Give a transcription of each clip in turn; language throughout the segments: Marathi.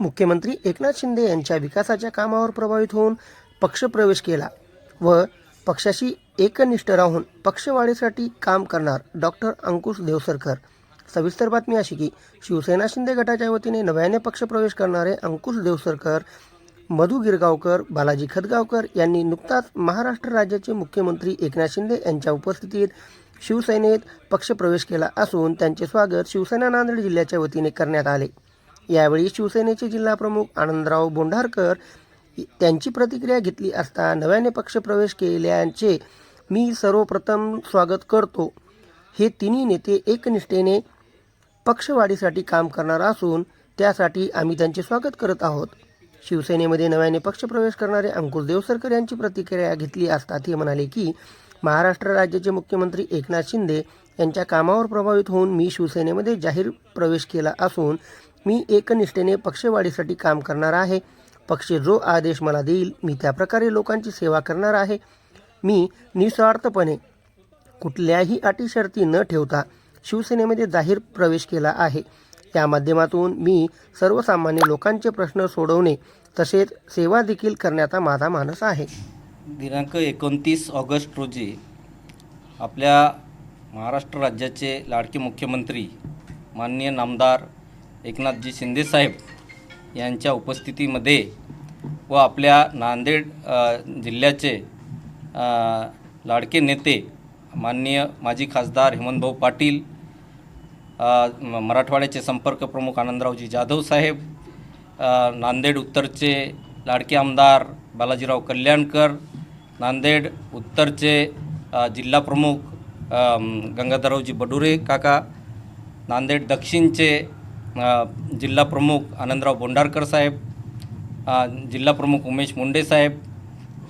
मुख्यमंत्री एकनाथ शिंदे यांच्या विकासाच्या कामावर प्रभावित होऊन पक्षप्रवेश केला व पक्षाशी एकनिष्ठ राहून पक्षवाढीसाठी काम करणार डॉक्टर अंकुश देवसरकर. सविस्तर बातमी अशी की शिवसेना शिंदे गटाच्या वतीने नव्याने पक्षप्रवेश करणारे अंकुश देवसरकर मधु गिरगावकर बालाजी खतगावकर यांनी नुकताच महाराष्ट्र राज्याचे मुख्यमंत्री एकनाथ शिंदे यांच्या उपस्थितीत शिवसेनेत पक्षप्रवेश केला असून त्यांचे स्वागत शिवसेना नांदेड जिल्ह्याच्या वतीने करण्यात आले. यावेळी शिवसेनेचे जिल्हाप्रमुख आनंदराव बोंढारकर त्यांची प्रतिक्रिया घेतली असता नव्याने पक्षप्रवेश केल्याचे मी सर्वप्रथम स्वागत करतो. हे तिन्ही नेते एकनिष्ठेने पक्षवाढीसाठी काम करणार असून त्यासाठी आम्ही त्यांचे स्वागत करत आहोत. शिवसेनेमध्ये नव्याने पक्षप्रवेश करणारे अंकुश देवसरकर यांची प्रतिक्रिया घेतली असता ते म्हणाले की महाराष्ट्र राज्याचे मुख्यमंत्री एकनाथ शिंदे यांच्या कामावर प्रभावित होऊन मी शिवसेनेमध्ये जाहीर प्रवेश केला असून मी एकनिष्ठेने पक्षवाढीसाठी काम करणार आहे. पक्ष जो आदेश मला देईल मी त्याप्रकारे लोकांची सेवा करणार आहे. मी निस्वार्थपणे कुठल्याही अटी शर्ती न ठेवता शिवसेनेमध्ये जाहीर प्रवेश केला आहे. त्या माध्यमातून मी सर्वसामान्य लोकांचे प्रश्न सोडवणे तसेच सेवा देखील करण्याचा माझा मानस आहे. दिनांक एकोणतीस ऑगस्ट रोजी आपल्या महाराष्ट्र राज्याचे लाडके मुख्यमंत्री माननीय नामदार एकनाथजी शिंदेसाहेब यांच्या उपस्थितीमध्ये व आपल्या नांदेड जिल्ह्याचे लाडके नेते माननीय माजी खासदार हेमंतभाऊ पाटील मराठवाड्याचे संपर्क प्रमुख आनंदरावजी जाधव साहेब नांदेड उत्तरचे लाडके आमदार बालाजीराव कल्याणकर नांदेड उत्तरचे जिल्हा प्रमुख गंगाधरावजी गंगाधररावजी बडुरे काका नांदेड दक्षिणचे जिल्हा जिल्हाप्रमुख आनंदराव बोंडारकर साहेब जिल्हा जिल्हाप्रमुख उमेश मुंडे साहेब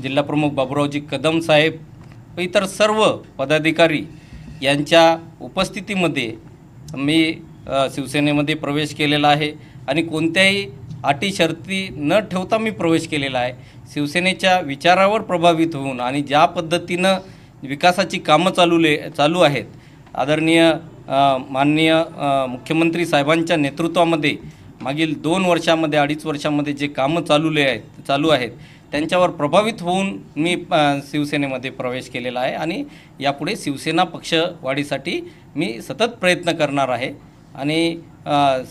जिल्हाप्रमुख बाबुरावजी कदम साहेब व इतर सर्व पदाधिकारी यांच्या उपस्थितीमध्ये मी शिवसेनेमध्ये प्रवेश केलेला आहे आणि कोणत्याही अटी शर्ती न ठेवता मी प्रवेश केलेला आहे. शिवसेनेच्या विचारावर प्रभावित होऊन आणि ज्या पद्धतीनं विकासाची कामं चालूले चालू आहेत आदरणीय माननीय मुख्यमंत्री साहेबांच्या नेतृत्वामध्ये मागील दोन वर्षामध्ये अडीच वर्षामध्ये जे कामं चालूले आहेत चालू आहेत त्यांच्यावर प्रभावित होऊन मी शिवसेनेमध्ये प्रवेश केलेला आहे आणि यापुढे शिवसेना पक्षवाढीसाठी मी सतत प्रयत्न करणार आहे आणि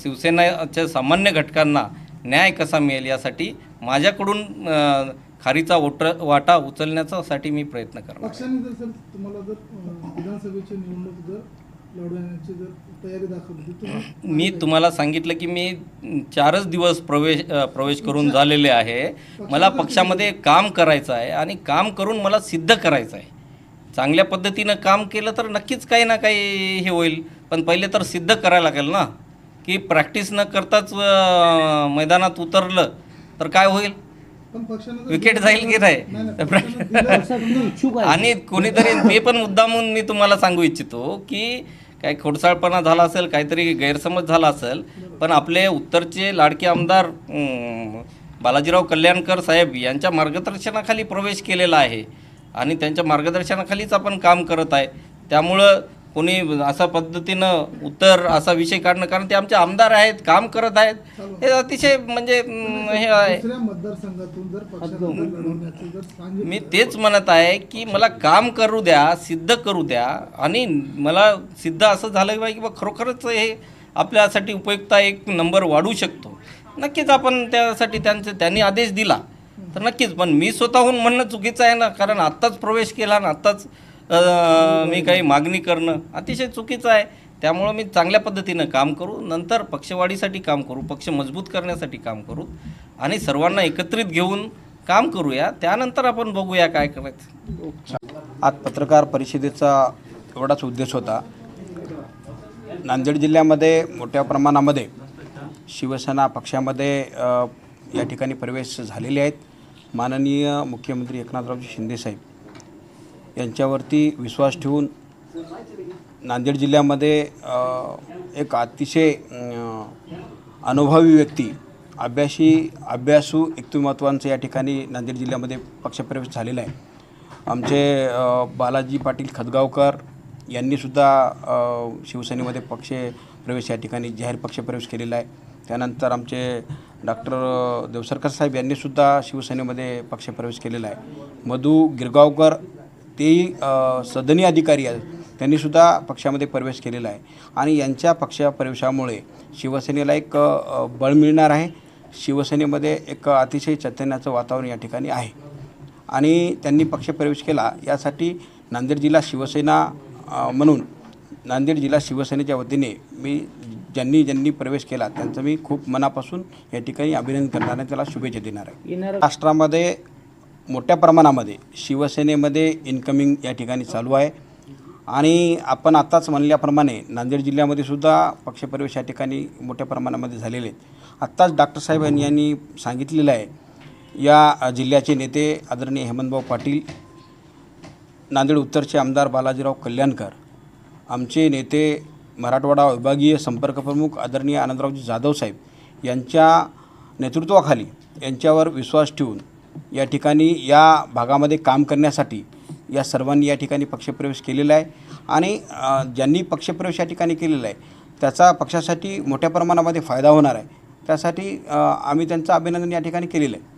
शिवसेनाच्या सामान्य घटकांना न्याय कसा मिळेल यासाठी माझ्याकडून खारीचा ओट वाटा उचलण्याचासाठी मी प्रयत्न करणार लढवण्याची जर तयारी दाखवली तर मी तुम्हाला सांगितलं की मी चारच दिवस प्रवेश प्रवेश करून झालेले आहे. मला पक्षामध्ये काम करायचं आहे आणि काम करून मला सिद्ध करायचं आहे. चांगल्या पद्धतीनं काम केलं तर नक्कीच काही ना काही हे होईल. पण पहिले तर सिद्ध करायला लागेल ना. की प्रॅक्टिस न करताच मैदानात उतरलं तर काय होईल? विकेट जाईल की नाही? आणि कोणीतरी मी पण मुद्दामून मी तुम्हाला सांगू इच्छितो की काही खोडसाळपणा झाला असेल काहीतरी गैरसमज झाला असेल पण आपले उत्तरचे लाडके आमदार बालाजीराव कल्याणकर साहेब यांच्या मार्गदर्शनाखाली प्रवेश केलेला आहे आणि त्यांच्या मार्गदर्शनाखालीच आपण काम करत आहे. त्यामुळं कोणी असा पद्धतीनं उत्तर असा विषय काढणं कारण ते आमचे आमदार आहेत काम करत आहेत. हे अतिशय म्हणजे हे आहे. मी तेच म्हणत आहे की मला काम करू द्या सिद्ध करू द्या आणि मला सिद्ध असं झालं पाहिजे की बा खरोखरच हे आपल्यासाठी उपयुक्ता एक नंबर वाढू शकतो. नक्कीच आपण त्यासाठी त्यांचे त्यांनी आदेश दिला. तर नक्कीच पण मी स्वतःहून म्हणणं चुकीचं आहे ना कारण आत्ताच प्रवेश केला ना आत्ताच मी काही मागणी करणं अतिशय चुकीचं आहे. त्यामुळं मी चांगल्या पद्धतीनं काम करू. नंतर पक्षवाढीसाठी काम करू पक्ष मजबूत करण्यासाठी काम करू आणि सर्वांना एकत्रित घेऊन काम करूया. त्यानंतर आपण बघूया काय करायचं. आज पत्रकार परिषदेचा एवढाच उद्देश होता. नांदेड जिल्ह्यामध्ये मोठ्या प्रमाणामध्ये शिवसेना पक्षामध्ये या ठिकाणी प्रवेश झालेले आहेत. माननीय मुख्यमंत्री एकनाथरावजी शिंदेसाहेब यांच्यावरती विश्वास ठेवून नांदेड जिल्ह्यामध्ये एक अतिशय अनुभवी व्यक्ती अभ्यासी अभ्यासू व्यक्तिमत्वांचं या ठिकाणी नांदेड जिल्ह्यामध्ये पक्षप्रवेश झालेला आहे. आमचे बालाजी पाटील खदगावकर यांनीसुद्धा शिवसेनेमध्ये पक्ष प्रवेश या ठिकाणी जाहीर पक्षप्रवेश केलेला आहे. त्यानंतर आमचे डॉक्टर देवसरकर साहेब यांनीसुद्धा शिवसेनेमध्ये पक्षप्रवेश केलेला आहे. मधू गिरगावकर तेही अ, सदनी अधिकारी आहेत. त्यांनीसुद्धा पक्षामध्ये प्रवेश केलेला आहे. आणि यांच्या पक्षप्रवेशामुळे शिवसेनेला एक बळ मिळणार आहे. शिवसेनेमध्ये एक अतिशय चैतन्याचं वातावरण या ठिकाणी आहे. आणि त्यांनी पक्षप्रवेश केला यासाठी नांदेड जिल्हा शिवसेना म्हणून नांदेड जिल्हा शिवसेनेच्या वतीने मी ज्यांनी ज्यांनी प्रवेश केला त्यांचं मी खूप मनापासून या ठिकाणी अभिनंदन करणार आहे. त्याला शुभेच्छा देणार आहे. राष्ट्रामध्ये मोठ्या प्रमाणामध्ये शिवसेनेमध्ये इन्कमिंग या ठिकाणी चालू आहे. आणि आपण आत्ताच म्हणल्याप्रमाणे नांदेड जिल्ह्यामध्ये सुद्धा पक्षप्रवेश या ठिकाणी मोठ्या प्रमाणामध्ये झालेले आहेत. आत्ताच डॉक्टर साहेब यांनी- सांगितलेलं आहे. या जिल्ह्याचे नेते आदरणीय हेमंतभाऊ पाटील नांदेड उत्तरचे आमदार बालाजीराव कल्याणकर आमचे नेते मराठवाडा विभागीय संपर्क प्रमुख आदरणीय आनंदरावजी जाधव साहेब यांच्या नेतृत्वाखाली यांच्यावर विश्वास ठेवून या ठिकाणी या भागामध्ये काम करण्यासाठी या सर्वांनी या ठिकाणी पक्षप्रवेश केलेला आहे. आणि ज्यांनी पक्षप्रवेश या ठिकाणी केलेला आहे त्याचा पक्षासाठी मोठ्या प्रमाणामध्ये फायदा होणार आहे. त्यासाठी आम्ही त्यांचं अभिनंदन या ठिकाणी केलेलं आहे.